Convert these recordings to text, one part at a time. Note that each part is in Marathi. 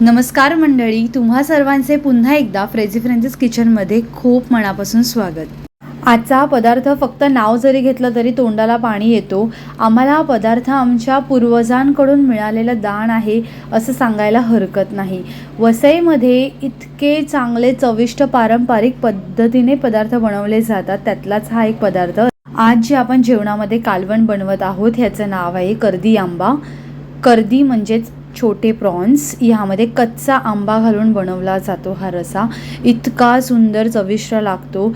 नमस्कार मंडळी तुम्हा सर्वांचे पुन्हा एकदा फ्रेझी फ्रेंचेस किचनमध्ये खूप मनापासून स्वागत. आजचा हा पदार्थ फक्त नाव जरी घेतलं तरी तोंडाला पाणी येतो. आम्हाला हा पदार्थ आमच्या पूर्वजांकडून मिळालेलं दान आहे असं सांगायला हरकत नाही. वसईमध्ये इतके चांगले चविष्ट पारंपरिक पद्धतीने पदार्थ बनवले जातात त्यातलाच हा एक पदार्थ. आज जे आपण जेवणामध्ये कालवण बनवत आहोत ह्याचं नाव आहे कर्दी आंबा कर्दी म्हणजेच छोटे प्रॉन्स ह्यामध्ये कच्चा आंबा घालून बनवला जातो हा रसा. इतका सुंदर चविष्ट लागतो.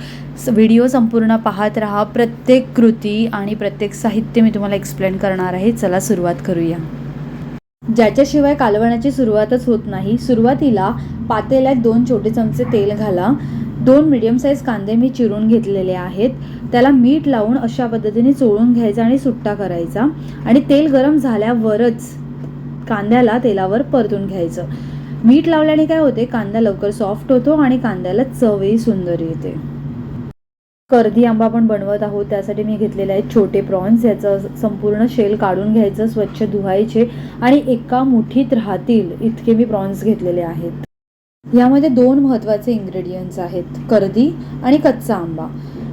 व्हिडिओ संपूर्ण पाहत राहा. प्रत्येक कृती आणि प्रत्येक साहित्य मी तुम्हाला एक्सप्लेन करणार आहे. चला सुरुवात करूया. ज्याच्याशिवाय कालवणाची सुरुवातच होत नाही. सुरुवातीला पातेल्यात दोन छोटे चमचे तेल घाला. दोन मिडियम साईज कांदे मी चिरून घेतलेले आहेत. त्याला मीठ लावून अशा पद्धतीने चोळून घ्यायचा आणि सुट्टा करायचा. आणि तेल गरम झाल्यावरच कांद्याला तेलावर परतून घ्यायचं. मीठ लावल्याने काय होते? कांदा लवकर सॉफ्ट होतो आणि कांद्याला चवही सुंदर येते. कर्दी आंबा आपण बनवत आहोत. त्यासाठी मी घेतलेले आहेत छोटे प्रॉन्स. याचं संपूर्ण शेल काढून घ्यायचं स्वच्छ धुवायचे आणि एका मुठीत राहतील इतके मी प्रॉन्स घेतलेले आहेत. यामध्ये दोन महत्त्वाचे इन्ग्रेडियंट्स आहेत. कर्दी आणि कच्चा आंबा.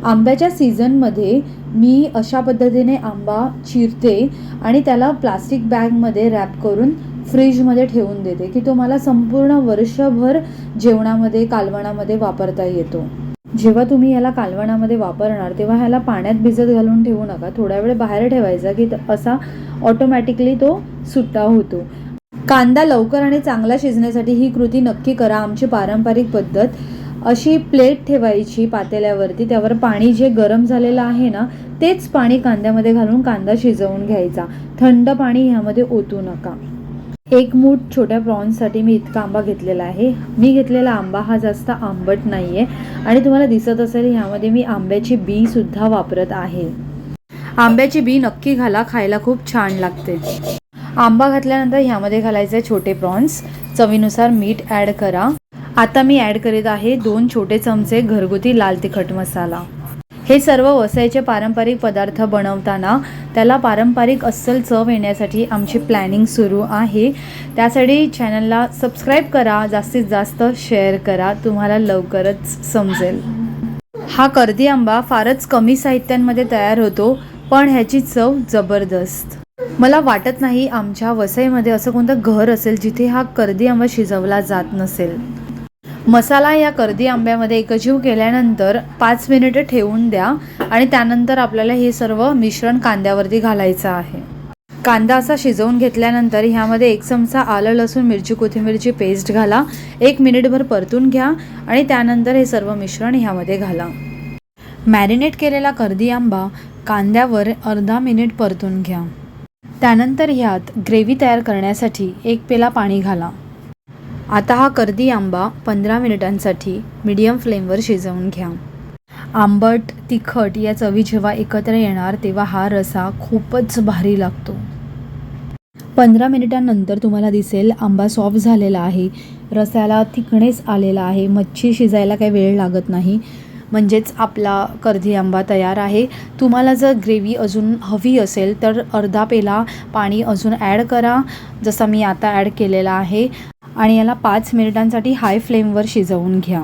आंब्याच्या सीझनमध्ये मी अशा पद्धतीने आंबा चिरते आणि त्याला प्लास्टिक बॅगमध्ये रॅप करून फ्रीजमध्ये ठेवून देते की तो मला संपूर्ण वर्षभर जेवणामध्ये कालवणामध्ये वापरता येतो. जेव्हा तुम्ही याला कालवणामध्ये वापरणार तेव्हा ह्याला पाण्यात भिजत घालून ठेवू नका. थोड्या वेळ बाहेर ठेवायचा की असा ऑटोमॅटिकली तो सुट्टा होतो. कांदा लवकर आणि चांगला शिजण्यासाठी ही कृती नक्की करा. आमची पारंपरिक पद्धत अशी प्लेट ठेवायची पातेल्यावरती त्यावर पाणी जे गरम झालेलं आहे ना तेच पाणी कांद्यामध्ये घालून कांदा शिजवून घ्यायचा. थंड पाणी ह्यामध्ये ओतू नका. एक मूठ छोट्या प्रॉन्ससाठी मी इतका आंबा घेतलेला आहे. मी घेतलेला आंबा हा जास्त आंबट नाही आहे आणि तुम्हाला दिसत असेल ह्यामध्ये मी आंब्याची बीसुद्धा वापरत आहे. आंब्याची बी नक्की घाला खायला खूप छान लागते. आंबा घातल्यानंतर ह्यामध्ये घालायचे छोटे प्रॉन्स. चवीनुसार मीठ ॲड करा. आता मी ॲड करीत आहे दोन छोटे चमचे घरगुती लाल तिखट मसाला. हे सर्व वसईचे पारंपरिक पदार्थ बनवताना त्याला पारंपरिक अस्सल चव येण्यासाठी आमची प्लॅनिंग सुरू आहे. त्यासाठी चॅनलला सबस्क्राईब करा जास्तीत जास्त शेअर करा तुम्हाला लवकरच समजेल. हा कर्दी आंबा फारच कमी साहित्यांमध्ये तयार होतो पण ह्याची चव जबरदस्त. मला वाटत नाही आमच्या वसईमध्ये असं कोणतं घर असेल जिथे हा कर्दी आंबा शिजवला जात नसेल. मसाला या कर्दी आंब्यामध्ये एकजीव केल्यानंतर पाच मिनिटं ठेवून द्या आणि त्यानंतर आपल्याला हे सर्व मिश्रण कांद्यावरती घालायचं आहे. कांदा असा शिजवून घेतल्यानंतर ह्यामध्ये एक चमचा आलं लसूण मिरची कोथिंबीरची पेस्ट घाला. एक मिनिटभर परतून घ्या आणि त्यानंतर हे सर्व मिश्रण ह्यामध्ये घाला. मॅरिनेट केलेला कर्दी आंबा कांद्यावर अर्धा मिनिट परतून घ्या. त्यानंतर ह्यात ग्रेव्ही तयार करण्यासाठी एक पेला पाणी घाला. आता हा कर्दी आंबा पंधरा मिनिटांसाठी मीडियम फ्लेमवर शिजवून घ्या. आंबट तिखट या चवी जेव्हा एकत्र येणार तेव्हा हा रसा खूपच भारी लागतो. पंधरा मिनिटांनंतर तुम्हाला दिसेल आंबा सॉफ्ट झालेला आहे. रस्याला थिकनेस आलेला आहे. मच्छी शिजायला काही वेळ लागत नाही. म्हणजेच आपला कर्दी आंबा तयार आहे. तुम्हाला जर ग्रेव्ही अजून हवी असेल तर अर्धा पेला पाणी अजून ॲड करा. जसा मी आता ॲड केलेला आहे. आणि याला पाच मिनिटांसाठी हाय फ्लेमवर शिजवून घ्या.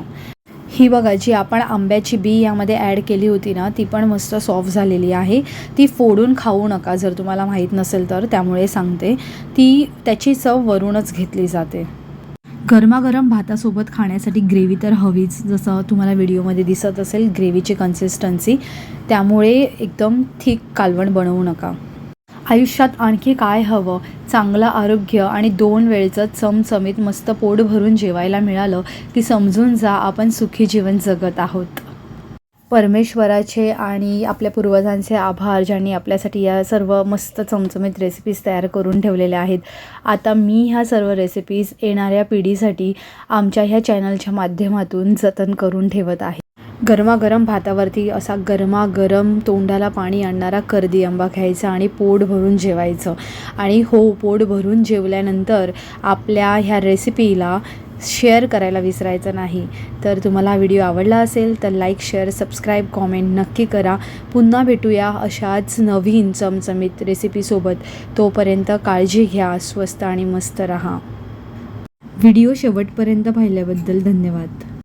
ही बघा जी आपण आंब्याची बी यामध्ये ॲड केली होती ना ती पण मस्त सॉफ्ट झालेली आहे. ती फोडून खाऊ नका जर तुम्हाला माहीत नसेल तर त्यामुळे सांगते. ती त्याची चव वरूनच घेतली जाते. गरमागरम भातासोबत खाण्यासाठी ग्रेव्ही तर हवीच जसं तुम्हाला व्हिडिओमध्ये दिसत असेल ग्रेव्हीची कन्सिस्टन्सी त्यामुळे एकदम थिक कालवण बनवू नका. आयुष्यात आणखी काय हवं? चांगलं आरोग्य आणि दोन वेळचं चमचमीत मस्त पोट भरून जेवायला मिळालं की समजून जा आपण सुखी जीवन जगत आहोत. परमेश्वराचे आणि आपल्या पूर्वजांचे आभार ज्यांनी आपल्यासाठी या सर्व मस्त चमचमीत रेसिपीज तयार करून ठेवलेल्या आहेत. आता मी ह्या सर्व रेसिपीज येणाऱ्या पिढीसाठी आमच्या ह्या चॅनलच्या माध्यमातून जतन करून ठेवत आहे. गरमागरम भातावरती असा गरमागरम तोंडाला पाणी आणणारा कर्दी आंबा घ्यायचा आणि पोट भरून जेवायचं. आणि हो पोट भरून जेवल्यानंतर आपल्या ह्या रेसिपीला शेअर करायला विसरायचं नाही. तर तुम्हाला हा व्हिडिओ आवडला असेल तर लाईक शेअर सबस्क्राईब कॉमेंट नक्की करा. पुन्हा भेटूया अशाच नवीन चमचमीत रेसिपीसोबत. तोपर्यंत काळजी घ्या स्वस्त आणि मस्त रहा. व्हिडिओ शेवटपर्यंत पाहिल्याबद्दल धन्यवाद.